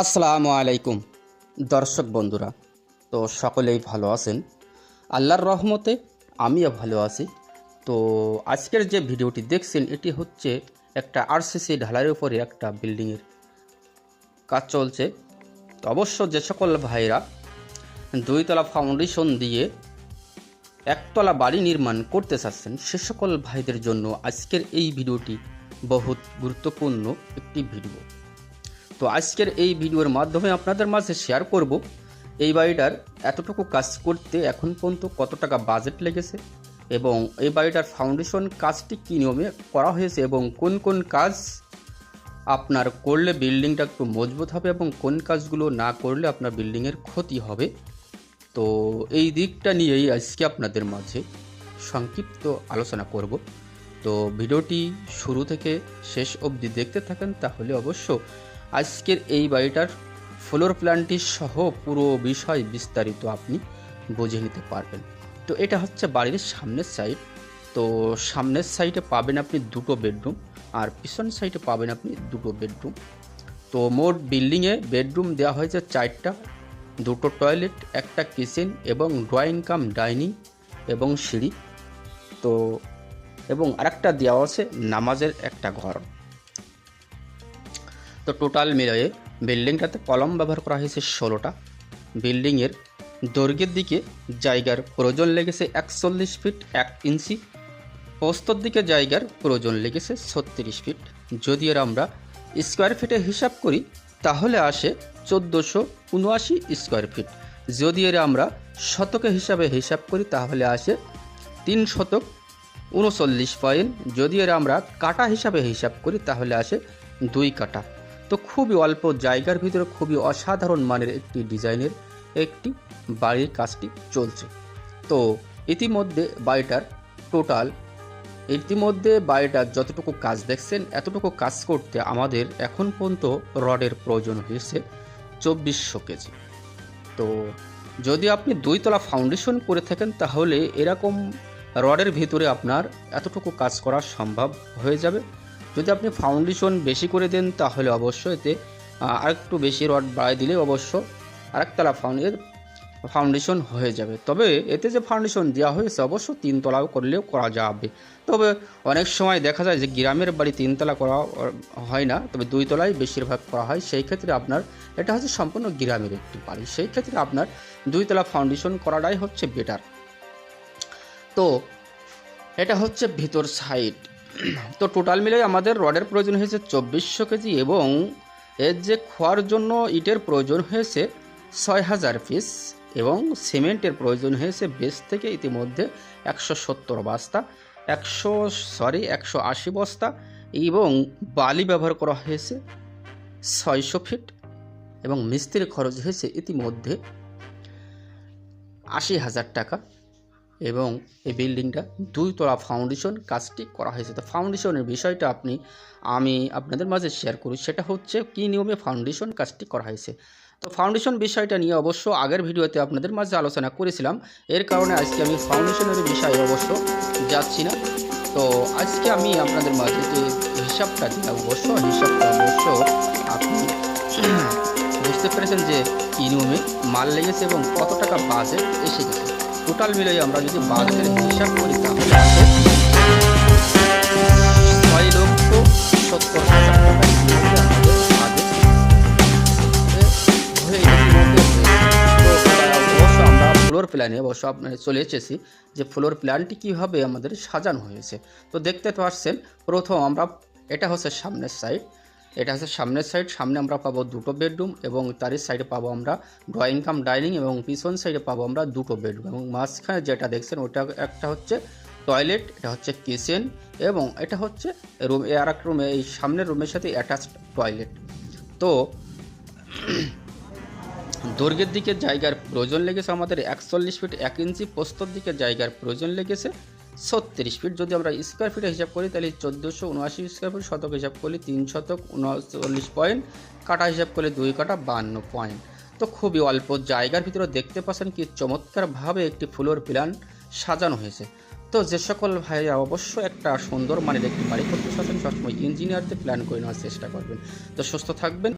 আসসালামু আলাইকুম। দর্শক বন্ধুরা, তো সকলেই ভালো আছেন? আল্লাহর রহমতে আমিও ভালো আছি। তো আজকের যে ভিডিওটি দেখছেন, এটি হচ্ছে একটা আরসিসি ঢালাইয়ের উপরে একটা বিল্ডিংয়ের কাজ চলছে। তো অবশ্য যে সকল ভাইরা দুইতলা ফাউন্ডেশন দিয়ে একতলা বাড়ি নির্মাণ করতে চাচ্ছেন, সে সকল ভাইদের জন্য আজকের এই ভিডিওটি বহুত গুরুত্বপূর্ণ একটি ভিডিও। তো আজকের এই ভিডিওর মাধ্যমে আপনাদের মাঝে শেয়ার করব এই বাড়িটার এতটুকু কাজ করতে এখন পর্যন্ত কত টাকা বাজেট লেগেছে এবং এই বাড়িটার ফাউন্ডেশন কাজটি কী নিয়মে করা হয়েছে এবং কোন কোন কাজ আপনার করলে বিল্ডিংটা একটু মজবুত হবে এবং কোন কাজগুলো না করলে আপনার বিল্ডিংয়ের ক্ষতি হবে। তো এই দিকটা নিয়েই আজকে আপনাদের মাঝে সংক্ষিপ্ত আলোচনা করব। তো ভিডিওটি শুরু থেকে শেষ অবধি দেখতে থাকেন, তাহলে অবশ্য আজকের এই বাড়িটার ফ্লোর প্ল্যানটি সহ পুরো বিষয় বিস্তারিত আপনি বুঝে নিতে পারবেন। তো এটা হচ্ছে বাড়ির সামনের সাইড তো সামনের সাইডে পাবেন আপনি দুটো বেডরুম আর পিছন সাইডে পাবেন আপনি দুটো বেডরুম তো মোট বিল্ডিংয়ে বেডরুম দেওয়া হয়েছে চারটা। দুটো টয়লেট একটা কিচেন এবং ড্রয়িং কাম ডাইনিং এবং সিঁড়ি। তো এবং আরেকটা দেওয়া আছে নামাজের একটা ঘর। তো টোটাল মিলিয়ে বিল্ডিংটাতে কলম ব্যবহার করা হয়েছে ষোলোটা। বিল্ডিংয়ের দৈর্ঘ্যের দিকে জায়গার প্রয়োজন লেগেছে একচল্লিশ ফিট এক ইঞ্চি প্রস্তর দিকে জায়গার প্রয়োজন লেগেছে ছত্রিশ ফিট। যদি এর আমরা স্কোয়ার ফিটে হিসাব করি, তাহলে আসে চোদ্দোশো উনআশি স্কোয়ার ফিট। যদি এর আমরা শতকে হিসাবে হিসাব করি, তাহলে আসে তিন শতক উনচল্লিশ পয়েন্ট। যদি এর আমরা কাটা হিসাবে হিসাব করি, তাহলে আসে দুই কাটা। তো খুবই অল্প জায়গার ভিতরে খুবই অসাধারণ মানের একটি ডিজাইনের একটি বাড়ির কাজটি চলছে। তো ইতিমধ্যে বাড়িটার টোটাল ইতিমধ্যে বাড়িটার যতটুকু কাজ দেখছেন, এতটুকু কাজ করতে আমাদের এখন পর্যন্ত রডের প্রয়োজন হয়েছে চব্বিশশো কেজি। তো যদি আপনি দুইতলা ফাউন্ডেশন করে থাকেন, তাহলে এরকম রডের ভিতরে আপনার এতটুকু কাজ করা সম্ভব হয়ে যাবে। যদি আপনি ফাউন্ডেশন বেশি করে দেন, তাহলে অবশ্য এতে আরেকটু বেশি রড বাড়াই দিলে অবশ্য আরেকতলা ফাউন্ডের ফাউন্ডেশন হয়ে যাবে। তবে এতে যে ফাউন্ডেশন দেওয়া হয়েছে, অবশ্য তিনতলাও করলেও করা যাবে। তবে অনেক সময় দেখা যায় যে গ্রামের বাড়ি তিনতলা করা হয় না, তবে দুইতলায় বেশিরভাগ করা হয়। সেই ক্ষেত্রে আপনার, এটা হচ্ছে সম্পূর্ণ গ্রামের একটি বাড়ি। সেই ক্ষেত্রে আপনার দুইতলা ফাউন্ডেশন করাটাই হচ্ছে বেটার তো, এটা হচ্ছে ভিতর সাইড তো টোটাল মিলে আমাদের রডের প্রয়োজন হয়েছে চব্বিশশো কেজি এবং এর যে খোয়ার জন্য ইটের প্রয়োজন হয়েছে ছয় হাজার পিস এবং সিমেন্টের প্রয়োজন হয়েছে বেস থেকে ইতিমধ্যে একশো সত্তর বস্তা, একশো সরি একশো আশি বস্তা এবং বালি ব্যবহার করা হয়েছে ছয়শো ফিট এবং মিস্ত্রির খরচ হয়েছে ইতিমধ্যে আশি হাজার টাকা। এবং এই বিল্ডিংটা দুইতলা ফাউন্ডেশন কাজটি করা হয়েছে। তো ফাউন্ডেশনের বিষয়টা আপনি, আমি আপনাদের মাঝে শেয়ার করি। সেটা হচ্ছে কী নিয়মে ফাউন্ডেশন কাজটি করা হয়েছে। তো ফাউন্ডেশন বিষয়টা নিয়ে অবশ্য আগের ভিডিওতে আপনাদের মাঝে আলোচনা করেছিলাম। এর কারণে আজকে আমি ফাউন্ডেশনের বিষয়ে অবশ্য যাচ্ছি না। তো আজকে আমি আপনাদের মাঝে যে হিসাবটা দিলাম অবশ্য হিসাবটা অবশ্য আপনি বুঝতে পেরেছেন যে কী নিয়মে মাল লেগেছে এবং কত টাকা বাজেট এসে গেছে। টোটাল মিলিয়ে আমরা যদি বাজেটের হিসাব করি তাহলে ছয় লক্ষ সত্তর অবশ্য আমরা প্ল্যানে অবশ্য আপনার চলে এসেছি যে ফ্লোর প্ল্যানটি কীভাবে আমাদের সাজানো হয়েছে। তো দেখতে পাচ্ছেন প্রথম আমরা, এটা হচ্ছে সামনের সাইড এটা হচ্ছে সামনের সাইড সামনে আমরা পাবো দুটো বেডরুম এবং তারই সাইডে পাবো আমরা ড্রয়িং কাম ডাইনিং এবং পিছন সাইডে পাবো আমরা দুটো বেডরুম এবং মাঝখানে যেটা দেখছেন ওটা একটা হচ্ছে টয়লেট এটা হচ্ছে কিচেন এবং এটা হচ্ছে রুম আর এক রুমে এই সামনের রুমের সাথে অ্যাটাচড টয়লেট তো দৈর্ঘ্যের দিকে জায়গার প্রয়োজন লেগেছে আমাদের একচল্লিশ ফিট এক ইঞ্চি পোস্তর দিকে জায়গার প্রয়োজন লেগেছে। ছত্রিশ ফিট। যদি আমরা স্কোয়ার ফিটে হিসাব করি, তাহলে চোদ্দোশো উনআশি স্কোয়ার ফিট শতক হিসাব করলে তিন শতক উনচল্লিশ পয়েন্ট কাটা হিসাব করলে দুই কাটা বান্ন পয়েন্ট তো খুবই অল্প জায়গার ভিতরে দেখতে পাচ্ছেন কি চমৎকারভাবে একটি ফ্লোর প্ল্যান সাজানো হয়েছে। তো যে সকল ভাইরা অবশ্যই একটা সুন্দর মানের একটি বাড়ি করতে চাচ্ছেন, সবসময় ইঞ্জিনিয়ারদের প্ল্যান করে নেওয়ার চেষ্টা করবেন। তো সুস্থ থাকবেন।